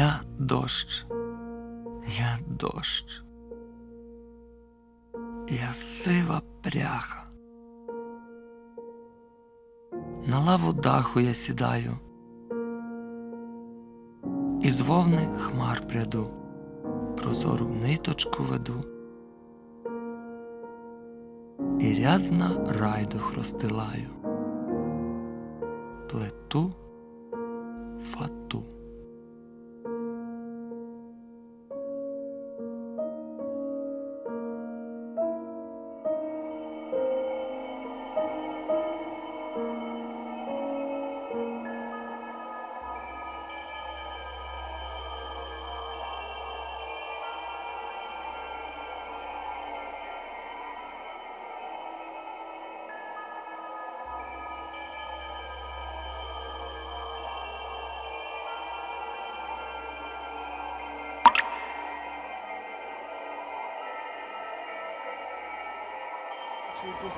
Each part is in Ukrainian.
Я дощ, я дощ. Я сива пряха. На лаву даху я сідаю, із вовни хмар пряду, прозору ниточку веду, і рядна райдух розстилаю, плету фату.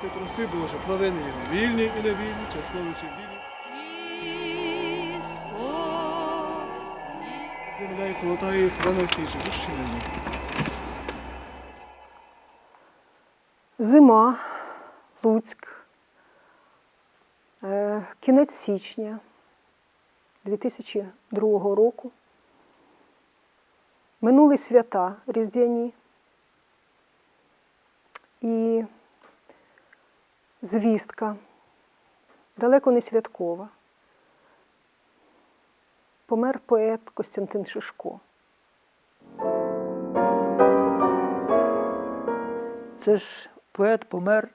Чи після троси було, що провини його вільні і невільні, часнові чи вільні. Земля і полотає себе всі живі чи. Зима, Луцьк, Е, кінець січня 2002 року. Минули свята Різдвяні. І звістка, далеко не святкова. Помер поет Костянтин Шишко. Це ж поет помер,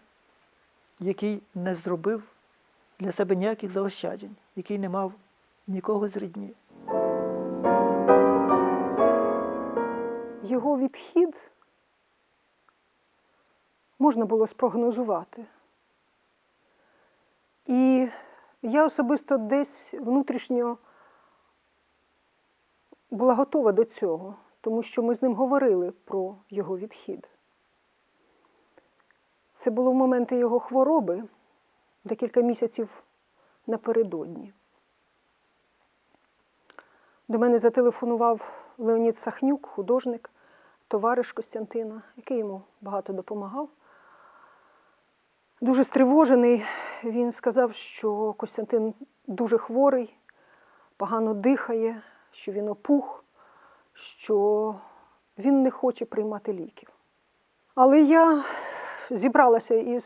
який не зробив для себе ніяких заощаджень, який не мав нікого з рідні. Його відхід можна було спрогнозувати. І я особисто десь внутрішньо була готова до цього, тому що ми з ним говорили про його відхід. Це було в моменти його хвороби декілька місяців напередодні. До мене зателефонував Леонід Сахнюк, художник, товариш Костянтина, який йому багато допомагав. Дуже стривожений, він сказав, що Костянтин дуже хворий, погано дихає, що він опух, що він не хоче приймати ліків. Але я зібралася із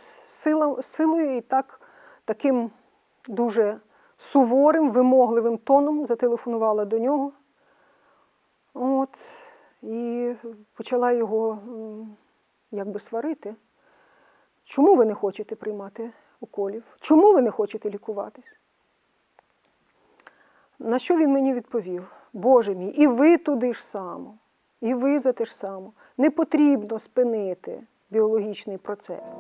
силою і так, таким дуже суворим, вимогливим тоном зателефонувала до нього. От, і почала його якби сварити. Чому ви не хочете приймати уколів? Чому ви не хочете лікуватись? На що він мені відповів? Боже мій, і ви туди ж само, і ви за те ж само. Не потрібно спинити біологічний процес.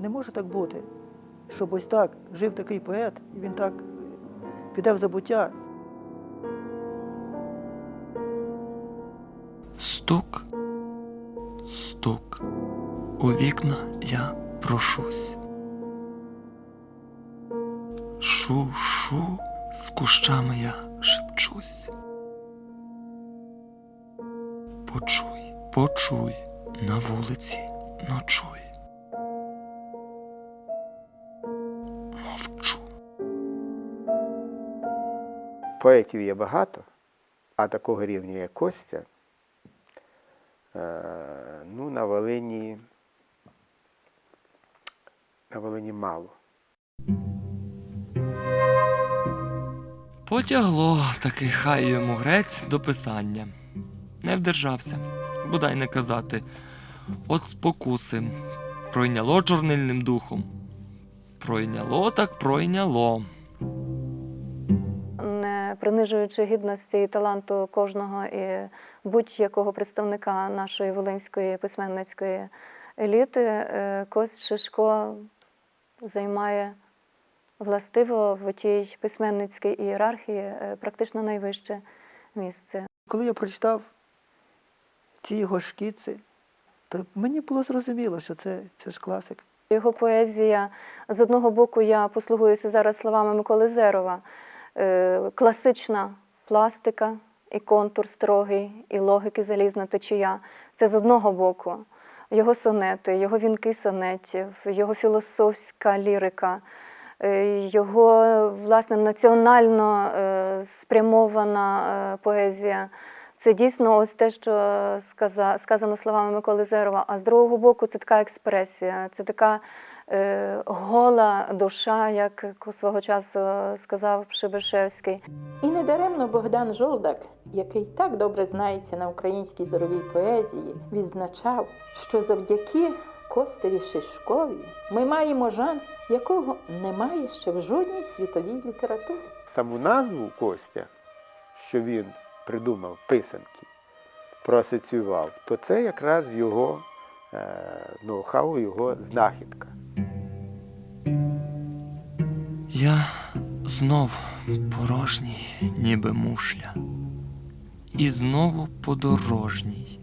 Не може так бути, щоб ось так жив такий поет, і він так піде в забуття. Стук, стук. У вікна я прошусь. Шу, шу, з кущами я шепчусь. Почуй, почуй, на вулиці ночуй. Мовчу. Поетів є багато, а такого рівня, як Костя, ну, на Волині, на Волині мало. Потягло таки хай йому грець до писання. Не вдержався, бодай не казати. От спокуси. Пройняло чорнильним духом. Пройняло так пройняло. Не принижуючи гідності і таланту кожного і будь-якого представника нашої волинської письменницької еліти, е, Кость Шишко займає властиво в тій письменницькій ієрархії е, практично найвище місце. Коли я прочитав ці його шкіци, то мені було зрозуміло, що це, це ж класик. Його поезія з одного боку я послугуюся зараз словами Миколи Зерова. Е, класична пластика, і контур строгий, і логіки залізна течія. Це з одного боку. Його сонети, його вінки сонетів, його філософська лірика, е, його власне національно е, спрямована поезія. Це дійсно ось те, що сказано словами Миколи Зерова. А з другого боку, це така експресія, це така гола душа, як свого часу сказав Шебешевський. І недаремно Богдан Жолдак, який так добре знається на українській зоровій поезії, відзначав, що завдяки Костеві Шишкові ми маємо жанр, якого немає ще в жодній світовій літературі. Саму назву Костя, що він придумав писанки, проасоціював, то це якраз його е, ноу-хау, його знахідка. Я знов порожній, ніби мушля. І знову подорожній.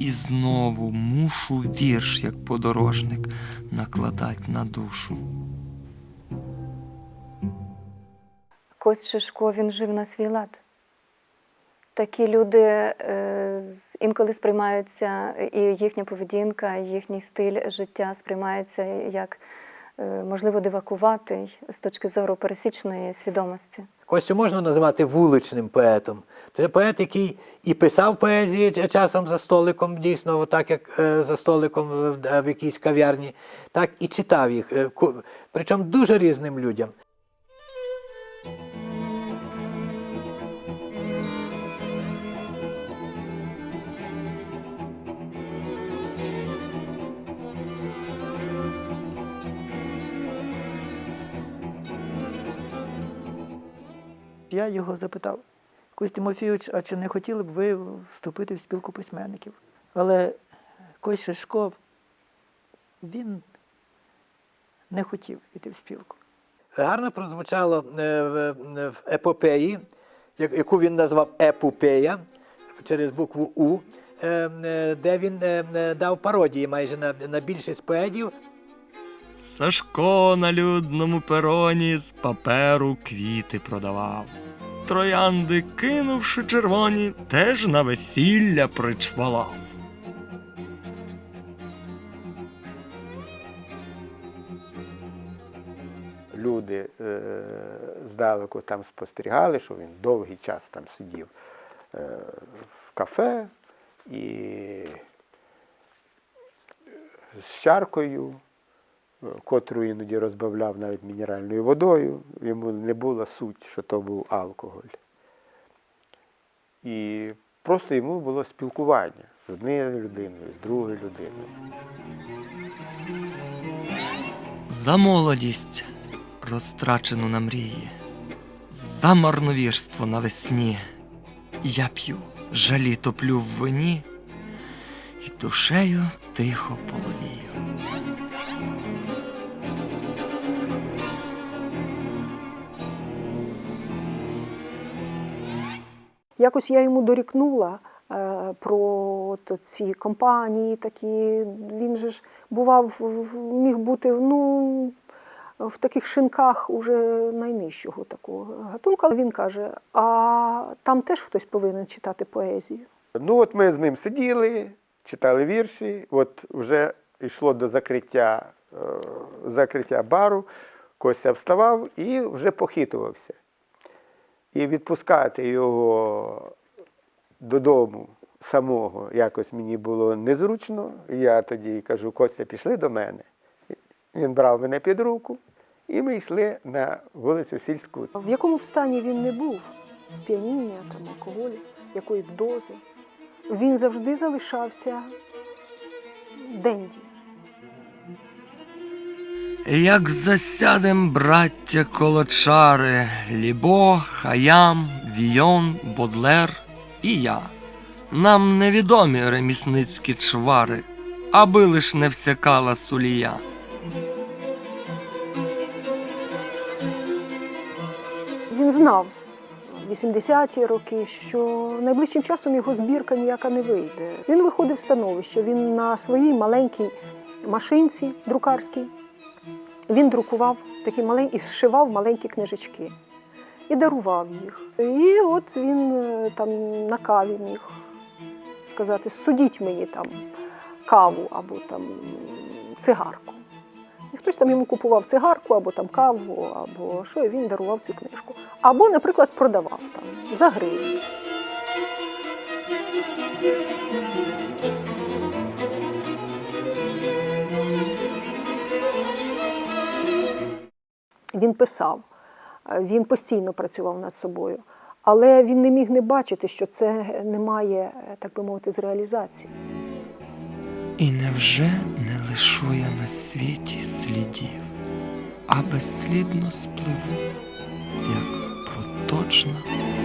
І знову мушу вірш, як подорожник, накладать на душу. Кость Шишко він жив на свій лад. Такі люди е, інколи сприймаються, і їхня поведінка, і їхній стиль життя сприймається як, можливо, дивакуватий з точки зору пересічної свідомості. Костю можна називати вуличним поетом. Це поет, який і писав поезії часом за столиком, дійсно, так як е, за столиком в якійсь кав'ярні, так і читав їх. е, Причому дуже різним людям. Я його запитав, Кость Тимофійович, а чи не хотіли б ви вступити в спілку письменників? Але Кость Шишко, він не хотів йти в спілку. Гарно прозвучало е, в, епопеї, яку він назвав епопея через букву У, е, е, де він дав пародії майже на, більшість поетів. Сашко на людному пероні з паперу квіти продавав. Троянди, кинувши червоні, теж на весілля причвалав. Люди е, здалеку там спостерігали, що він довгий час там сидів е, в кафе і з чаркою, котру іноді розбавляв навіть мінеральною водою. Йому не була суть, що то був алкоголь. І просто йому було спілкування з однією людиною, з другою людиною. За молодість, розтрачену на мрії, за марновірство навесні. Я п'ю, жалі топлю в вині, і душею тихо половію. Якось я йому дорікнула е, про от ці компанії такі. Він же ж бував, міг бути ну, в таких шинках уже найнижчого такого гатунку. Але він каже: а там теж хтось повинен читати поезію. Ну, от ми з ним сиділи, читали вірші, от вже йшло до закриття, е, закриття бару, Костя вставав і вже похитувався. І відпускати його додому самого якось мені було незручно. Я тоді кажу, Костя, пішли до мене. Він брав мене під руку, і ми йшли на вулицю Сільську. В якому стані він не був, сп'яніння, там, алкоголю, якої б дози, він завжди залишався денді. Як засядем, браття колочари, Лібо, Хаям, Війон, Бодлер і я. Нам невідомі ремісницькі чвари, аби лиш не всякала сулія. Він знав в 80-ті роки, що найближчим часом його збірка ніяка не вийде. Він виходив з становища, він на своїй маленькій машинці друкарській. Він друкував такі маленькі і зшивав маленькі книжечки і дарував їх. І от він е, там на каві міг сказати: судіть мені там каву або там цигарку. І хтось там йому купував цигарку або там каву, або що, і він дарував цю книжку. Або, наприклад, продавав там за гривню. Він писав, е, він постійно працював над собою, але він не міг не бачити, що це не має, е, так би мовити, з реалізації. І невже не лишу я на світі слідів, а безслідно спливу, як проточна вода.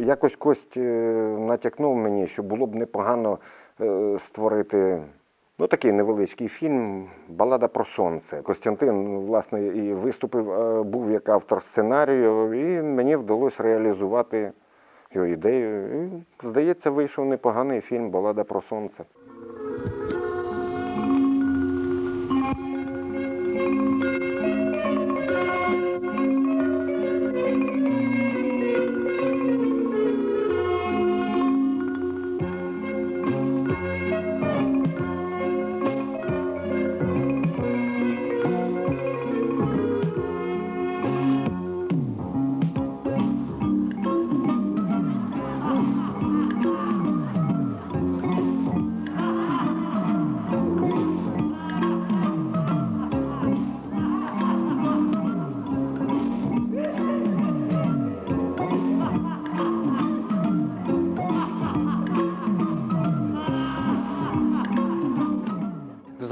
Якось Кость е, натякнув мені, що було б непогано створити ну, такий невеличкий фільм Балада про сонце. Костянтин, власне, і виступив, е, був як автор сценарію, і мені вдалося реалізувати його ідею. І, здається, вийшов непоганий фільм Балада про сонце.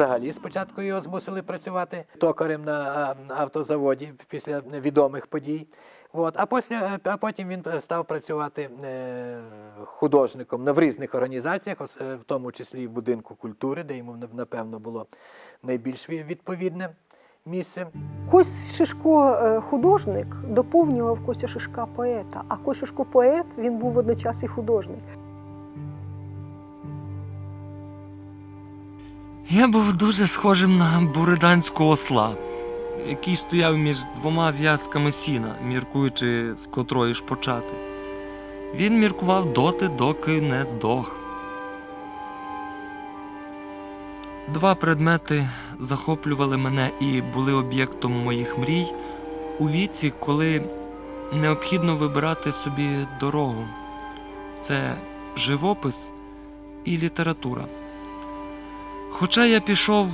Взагалі спочатку його змусили працювати токарем на автозаводі після відомих подій. От. А, після, а потім він став працювати е, художником в різних організаціях, е, в тому числі і в будинку культури, де йому напевно було найбільш відповідне місце. Кость Шишко е, художник доповнював Костя Шишка поета, а Кость Шишко поет він був водночас і художник. Я був дуже схожим на буриданського осла, який стояв між двома в'язками сіна, міркуючи, з котрої ж почати. Він міркував доти, доки не здох. Два предмети захоплювали мене і були об'єктом моїх мрій у віці, коли необхідно вибирати собі дорогу. Це живопис і література. Хоча я пішов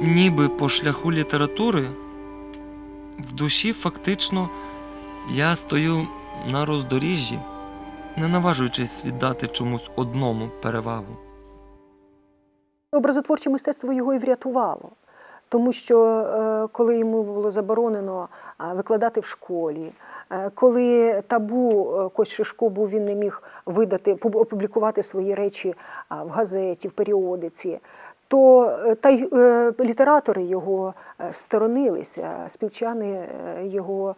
ніби по шляху літератури, в душі фактично я стою на роздоріжжі, не наважуючись віддати чомусь одному перевагу. Образотворче мистецтво його і врятувало, тому що е, коли йому було заборонено викладати в школі, е, коли табу е, Кость Шишко був, він не міг видати, опублікувати свої речі в газеті, в періодиці, то е, та й е, літератори його е, сторонилися, співчани його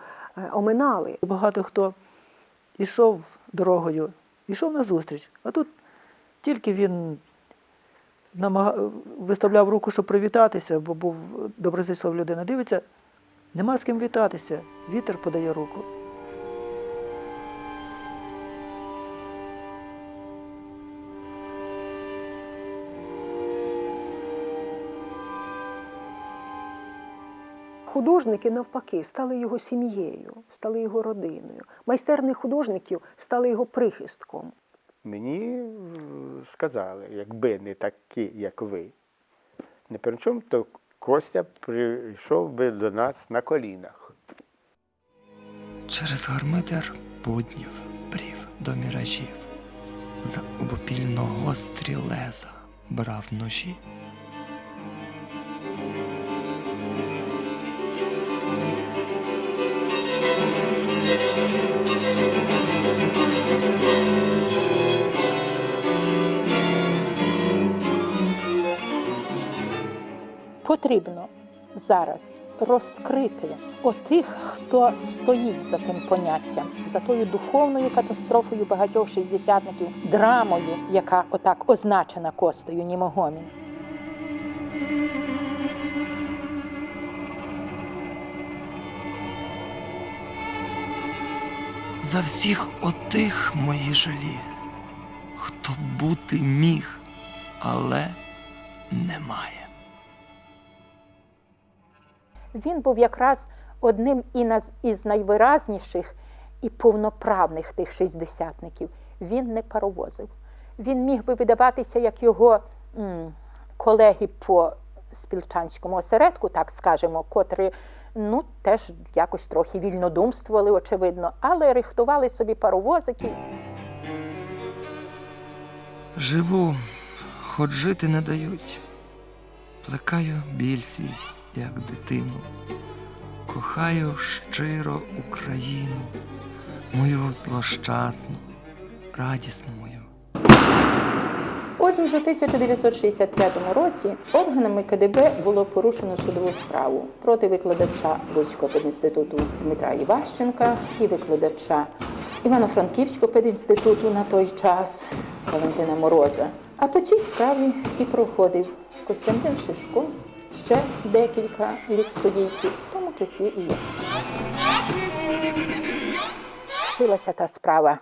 оминали. Багато хто йшов дорогою, йшов на зустріч, а тут тільки він намага... виставляв руку, щоб привітатися, бо був доброзичливий людина. Дивиться, нема з ким вітатися. Вітер подає руку. Художники, навпаки, стали його сім'єю, стали його родиною. Майстерні художників стали його прихистком. Мені е, сказали, якби не такі, як ви, не при чому, то Костя прийшов би до нас на колінах. Через гармидер буднів брів до міражів, за обопільно гострі леза брав ножі. Потрібно зараз розкрити отих, хто стоїть за тим поняттям, за тою духовною катастрофою багатьох шістдесятників, драмою, яка отак означена костою Німогомін. За всіх отих мої жалі, хто бути міг, але немає. Він був якраз одним із найвиразніших і повноправних тих шістдесятників. Він не паровозив. Він міг би видаватися як його м, колеги по спілчанському осередку, так скажемо, котрі ну, теж якось трохи вільнодумствували, очевидно, але рихтували собі паровозики. Живу, хоч жити не дають. Плекаю біль свій, як дитину. Кохаю щиро Україну, мою злощасну, радісну мою. Отже, вже в 1965 році органами КДБ було порушено судову справу проти викладача Луцького педінституту Дмитра Іващенка і викладача Івано-Франківського педінституту на той час Валентина Мороза. А по цій справі і проходив Костянтин Шишко, ще декілька відстудійців, в тому числі і я. Шилася та справа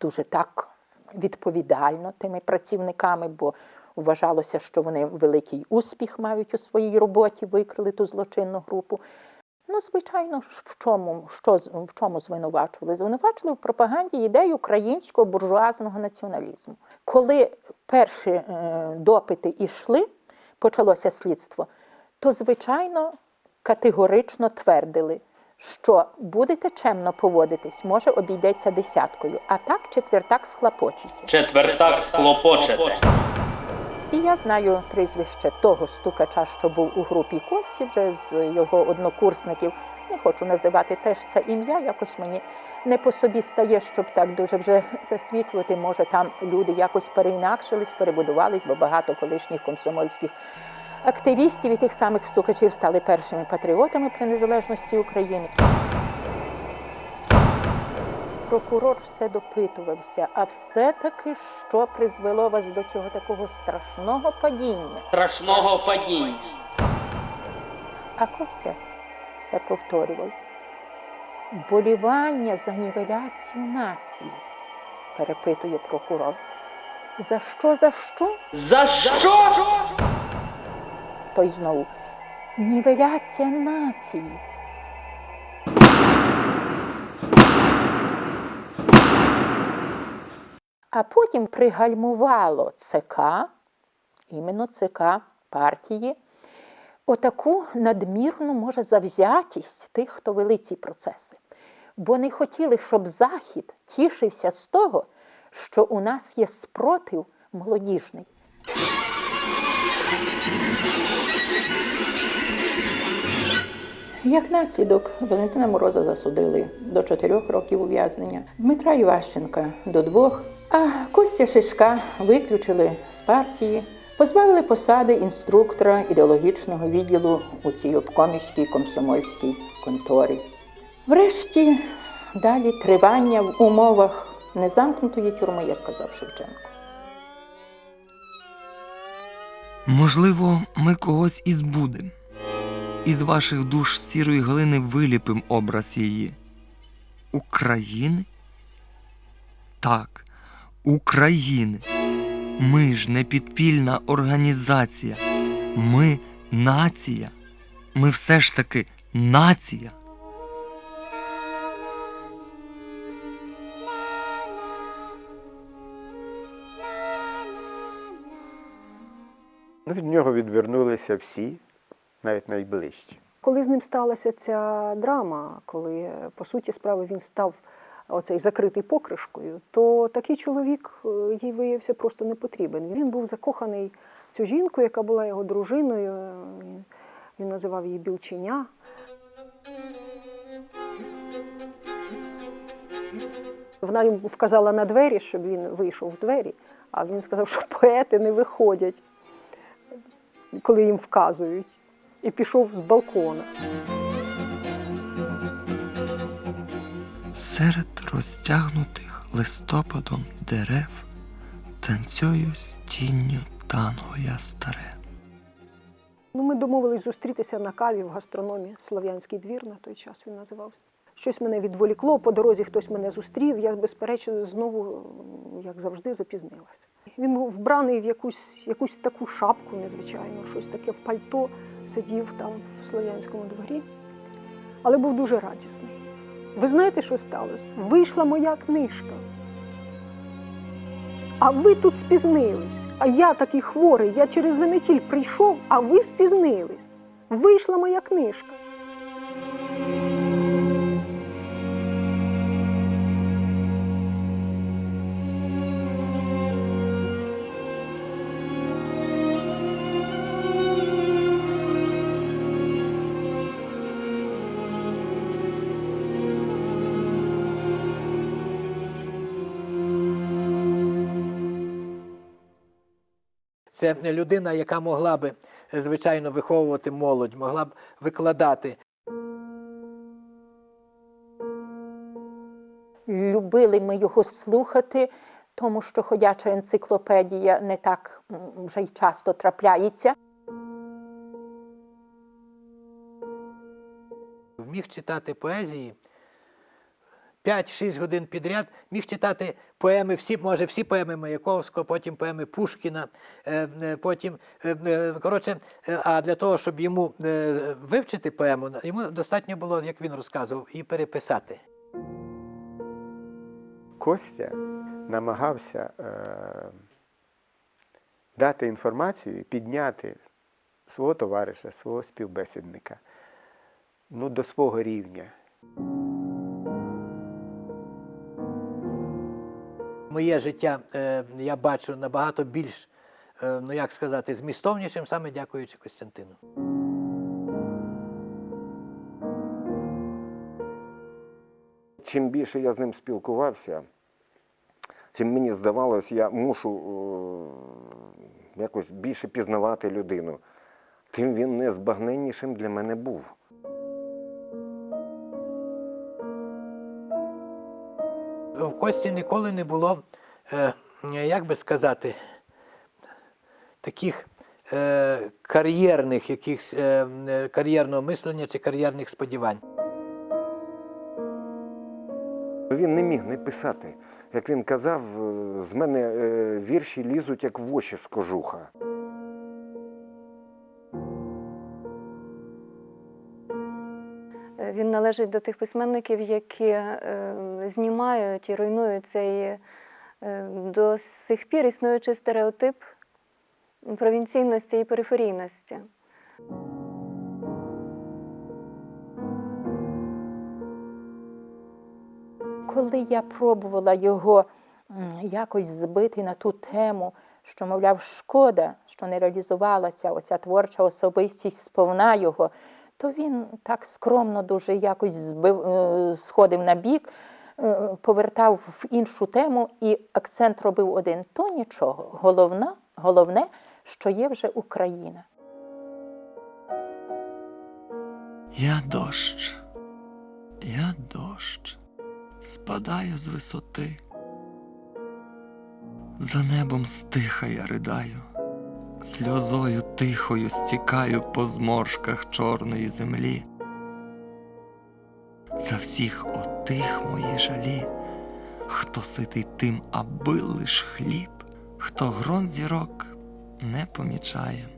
дуже так відповідально тими працівниками, бо вважалося, що вони великий успіх мають у своїй роботі, викрили ту злочинну групу. Ну, звичайно, в чому, що, в чому звинувачували? Звинувачували в пропаганді ідей українського буржуазного націоналізму. Коли перші е, допити йшли, почалося слідство, то, звичайно, категорично твердили, що будете чемно поводитись, може обійдеться десяткою, а так четвертак склопочете. Четвертак склопочете. І я знаю прізвище того стукача, що був у групі Косі, вже з його однокурсників. Не хочу називати теж це ім'я, якось мені не по собі стає, щоб так дуже вже засвідчувати. Може, там люди якось переінакшились, перебудувались, бо багато колишніх комсомольських активістів і тих самих стукачів стали першими патріотами при незалежності України. Прокурор все допитувався, а все-таки що призвело вас до цього такого страшного падіння? Страшного падіння. А Костя все повторював. Болівання за нівеляцію нації, перепитує прокурор. За що, за що? За що? Той знову. Нівеляція нації. А потім пригальмувало ЦК, іменно ЦК партії, отаку надмірну, може, завзятість тих, хто вели ці процеси. Бо не хотіли, щоб Захід тішився з того, що у нас є спротив молодіжний. Як наслідок, Валентина Мороза засудили до чотирьох років ув'язнення, Дмитра Іващенка до двох, а Костя Шишка виключили з партії, позбавили посади інструктора ідеологічного відділу у цій обкомівській комсомольській конторі. Врешті далі тривання в умовах незамкнутої тюрми, як казав Шевченко. Можливо, ми когось і збудем. Із ваших душ сірої глини виліпим образ її. України? Так, України. Ми ж не підпільна організація. Ми нація. Ми все ж таки нація. Ну, від нього відвернулися всі, навіть найближчі. Коли з ним сталася ця драма, коли по суті справи він став оцей закритий покришкою, то такий чоловік е, їй виявився просто не потрібен. Він був закоханий в цю жінку, яка була його дружиною. е, Він, називав її Білченя. Вона йому вказала на двері, щоб він вийшов в двері, а він сказав, що поети не виходять, коли їм вказують. і пішов з балкона. Серед розтягнутих листопадом дерев танцюю з тінню танго я старе. Ну, ми домовились зустрітися на каві в гастрономі Слов'янський двір на той час він називався. Щось мене відволікло, по дорозі хтось мене зустрів. Я, безперечно, знову, як завжди, запізнилася. Він був вбраний в якусь, якусь таку шапку незвичайну, щось таке в пальто, сидів там в Слов'янському дворі, але був дуже радісний. Ви знаєте, що сталося? Вийшла моя книжка. А ви тут спізнились. А я такий хворий, я через заметіль прийшов, а ви спізнились. Вийшла моя книжка. Це людина, яка могла би, е, звичайно, виховувати молодь, могла б викладати. Любили ми його слухати, тому що ходяча енциклопедія не так вже й часто трапляється. Міг читати поезії 5-6 годин підряд, міг читати поеми, всі, може, всі поеми Маяковського, потім поеми Пушкіна, е, е, потім, е, коротше, а для того, щоб йому вивчити поему, йому достатньо було, як він розказував, і переписати. Костя намагався е, дати інформацію, підняти свого товариша, свого співбесідника ну, до свого рівня. Моє життя е, я бачу набагато більш, е, ну як сказати, змістовнішим, саме дякуючи Костянтину. Чим більше я з ним спілкувався, чим мені здавалось, я мушу е, якось більше пізнавати людину, тим він незбагненнішим для мене був. Кості ніколи не було, е, як би сказати, таких е, кар'єрних, якихось е, кар'єрного мислення чи кар'єрних сподівань. Він не міг не писати. Як він казав, з мене вірші лізуть, як в очі з кожуха. Належить до тих письменників, які е, знімають і руйнують цей е, до сих пір існуючий стереотип провінційності і периферійності. Коли я пробувала його якось збити на ту тему, що, мовляв, шкода, що не реалізувалася оця творча особистість сповна його, то він так скромно дуже якось збив, е, сходив на бік, е, повертав в іншу тему і акцент робив один. То нічого. Головна, головне, що є вже Україна. Я дощ, я дощ, спадаю з висоти. За небом стиха я ридаю, сльозою тихою стікаю по зморшках чорної землі. За всіх отих мої жалі, хто ситий тим, аби лиш хліб, хто грон зірок не помічає.